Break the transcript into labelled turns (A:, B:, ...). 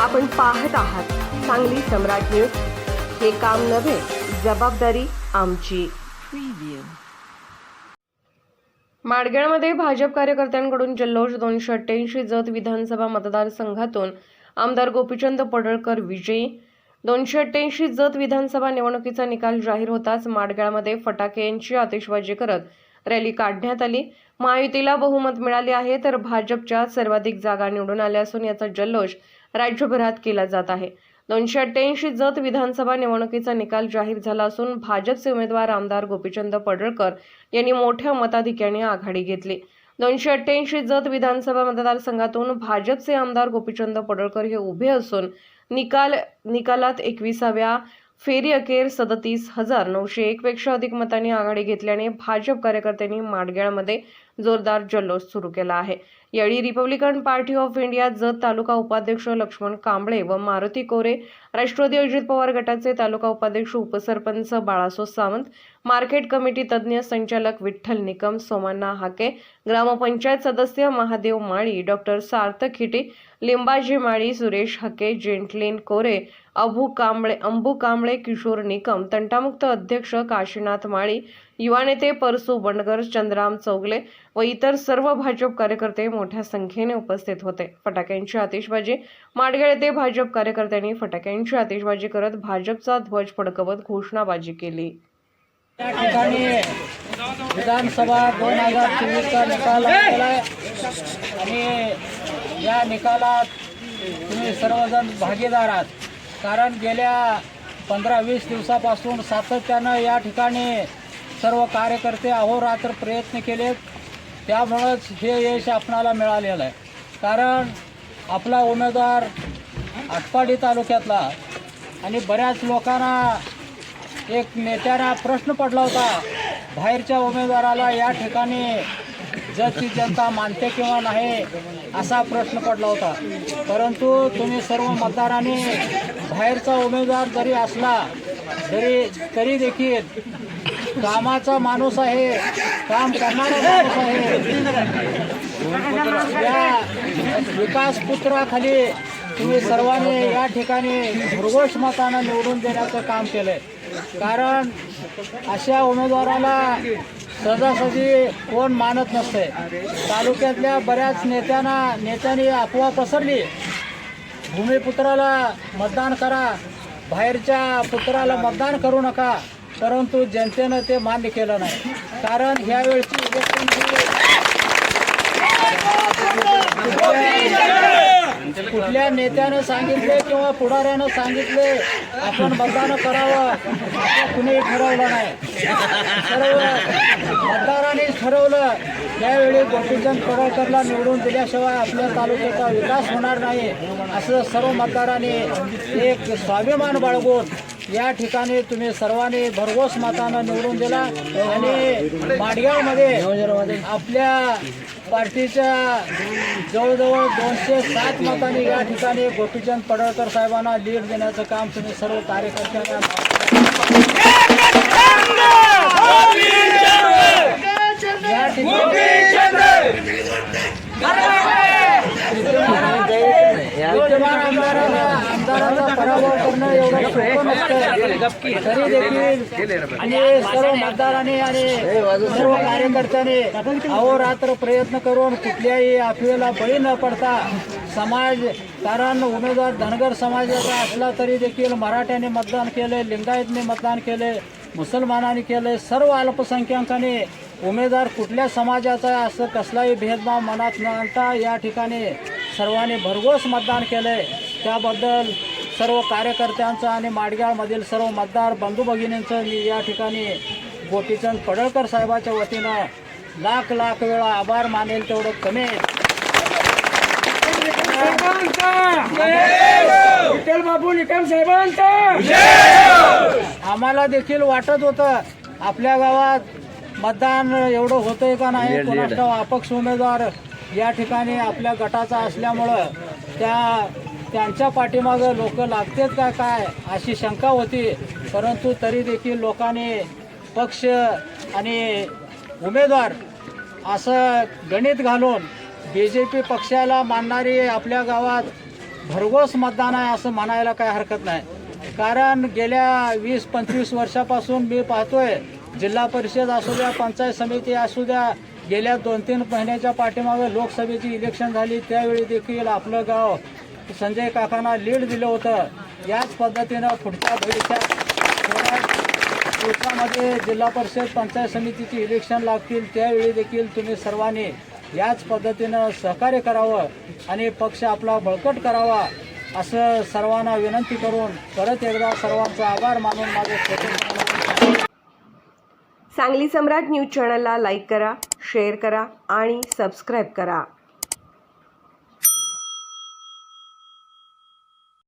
A: आपण पाहत आहात सांगली सम्राट न्यूज. हे काम नव्हे जबाबदारी आमची. माडगेळमध्ये भाजप कार्यकर्त्यांकडून जल्लोष दोनशे अठ्ठ्याऐंशी जत विधानसभा मतदारसंघातून आमदार गोपीचंद पडळकर विजयी. दोनशे अठ्ठ्याऐंशी जत विधानसभा निवडणुकीचा निकाल जाहीर होताच माडगेळमध्ये फटाके यांची आतिषबाजी करत रॅली काढण्यात आली. महायुतीला बहुमत मिळाले आहे तर भाजपच्या सर्वाधिक जागा निवडून आल्या असून याचा जल्लोष राज्यभरात केला जात आहे. दोनशे अठ्ठ्याऐंशी जत विधानसभा निवडणुकीचा निकाल जाहीर झाला असून भाजपचे उमेदवार आमदार गोपीचंद पडळकर यांनी मोठ्या मताधिक्याने आघाडी घेतली. दोनशे अठ्ठ्याऐंशी जत विधानसभा मतदारसंघातून भाजपचे आमदार गोपीचंद पडळकर हे उभे असून निकाल निकालात एकविसाव्या फेरी अखेर सदतीस हजार नऊशे एकपेक्षा अधिक मतांनी आघाडी घेतल्याने भाजप कार्यकर्त्यांनी माडगेळमध्ये जोरदार जल्लोष सुरू केला आहे. यावेळी Republican party of India Jat taluka उपाध्यक्ष लक्ष्मण कांबळे व मारुती कोरे राष्ट्रवादी अजित पवार गटाचे तालुका उपाध्यक्ष उपसरपंच बाळासो सावंत मार्केट कमिटी तज्ज्ञ संचालक विठ्ठल निकम सोमण्णा हाके ग्रामपंचायत सदस्य महादेव माळी डॉक्टर सार्थक हिटे लिंबाजी माळी सुरेश हके जेंटलीन कोरे अभू कांबळे अंबू कांबळे किशोर निकम तंटामुक्त अध्यक्ष काशीनाथ माळी युवा नेते परसू बंडगर चंद्राम चौगले व इतर सर्व भाजप कार्यकर्ते मोठ्या संख्येने उपस्थित होते. फटाक्यांची आतिषबाजी माडगळ येथे भाजप कार्यकर्त्यांनी फटाक्यांची आतिषबाजी करत भाजपचा ध्वज फडकवत घोषणाबाजी केली.
B: या ठिकाणी विधानसभा दोन हजार चोवीसचा निकाल लागलेला आहे आणि या निकालात तुम्ही सर्वजण भागीदार आहात. कारण गेल्या पंधरा वीस दिवसापासून सातत्यानं या ठिकाणी सर्व कार्यकर्ते अहोरात्र प्रयत्न केलेत. त्यामुळंच हे यश आपणाला मिळालेलं आहे. कारण आपला उमेदवार आटपाडी तालुक्यातला आणि बऱ्याच लोकांना एक नेत्याला प्रश्न पडला होता बाहेरच्या उमेदवाराला या ठिकाणी जगची जनता मानते किंवा नाही असा प्रश्न पडला होता. परंतु तुम्ही सर्व मतदारांनी बाहेरचा उमेदवार जरी असला तरी तरी देखील कामाचा माणूस आहे. काम करणारा माणूस आहे. या विकास पुत्राखाली तुम्ही सर्वांनी या ठिकाणी भरघोष मतानं निवडून देण्याचं काम केलंय. कारण अशा उमेदवाराला सहजासहजी कोण मानत नसते तालुक्यातल्या बऱ्याच नेत्यांना नेत्यांनी अफवा पसरली. भूमिपुत्राला मतदान करा. बाहेरच्या पुत्राला मतदान करू नका. परंतु जनतेनं ते मान्य केलं नाही. कारण ह्यावेळची इलेक्शन कुठल्या नेत्यानं सांगितले किंवा पुढाऱ्यानं सांगितले आपण मतदान करावं. असं कुणी ठरवलं नाही. सर्व मतदारांनी ठरवलं त्यावेळी गोपीचंद पडळकरला निवडून दिल्याशिवाय आपल्या तालुक्याचा विकास होणार नाही. असं सर्व मतदारांनी एक स्वाभिमान बाळगून या ठिकाणी तुम्ही सर्वांनी भरघोस मतानं निवडून दिला आणि माडगावमध्ये आपल्या पार्टीच्या जवळजवळ दोनशे सात मतांनी या ठिकाणी गोपीचंद पडळकर साहेबांना लीड देण्याचं काम तुम्ही सर्व कार्यकर्त्यांना या ठिकाणी विद्यमान आमदारांना आमदारांचा पराभव करणं एवढं सोपं नसतं. तरी देखील आणि सर्व मतदाराने आणि सर्व कार्यकर्त्यांनी अहोरात्र प्रयत्न करून कुठल्याही अफवेला बळी न पडता समाज कारण उमेदवार धनगर समाजाचा असला तरी देखील मराठ्याने मतदान केले लिंगायतने मतदान केले मुसलमानांनी केले सर्व अल्पसंख्याकांनी उमेदवार कुठल्या समाजाचा असं कसलाही भेदभाव मनात न आणता या ठिकाणी सर्वांनी भरघोस मतदान केलंय त्याबद्दल सर्व कार्यकर्त्यांचं आणि माडगावमधील सर्व मतदार बंधू भगिनींचं मी या ठिकाणी गोपीचंद पडळकर साहेबाच्या वतीनं लाख लाख वेळा आभार मानेल तेवढं कमी.
C: विठ्ठल बाबू निकम साहेबांचा.
B: आम्हाला देखील वाटत होतं आपल्या गावात मतदान एवढं होतंय का नाही? अपक्ष उमेदवार या ठिकाणी आपल्या गटाचा असल्यामुळं त्या त्यांच्या पाठीमागं लोक लागतेच का काय अशी शंका होती. परंतु तरी देखील लोकांनी पक्ष आणि उमेदवार असं गणित घालून बी जे पी पक्षाला मानणारी आपल्या गावात भरघोस मतदान आहे असं म्हणायला काय हरकत नाही. कारण गेल्या वीस पंचवीस वर्षापासून मी पाहतोय जिल्हा परिषद असू द्या पंचायत समिती असू द्या गेल्या दोन तीन महिन्याच्या पाठीमागे लोकसभेची इलेक्शन झाली त्यावेळी देखील आपलं गाव संजय काकांना लीड दिलं होतं. याच पद्धतीनं पुढच्या भविष्यात पुढच्यामध्ये जिल्हा परिषद पंचायत समितीची इलेक्शन लागतील त्यावेळी देखील तुम्ही सर्वांनी याच पद्धतीनं सहकार्य करावं आणि पक्ष आपला बळकट करावा असं सर्वांना विनंती करून परत एकदा सर्वांचा आभार मानून माझे
A: सांगली सम्राट न्यूज चॅनलला लाईक करा शेअर करा आणि सबस्क्राईब करा.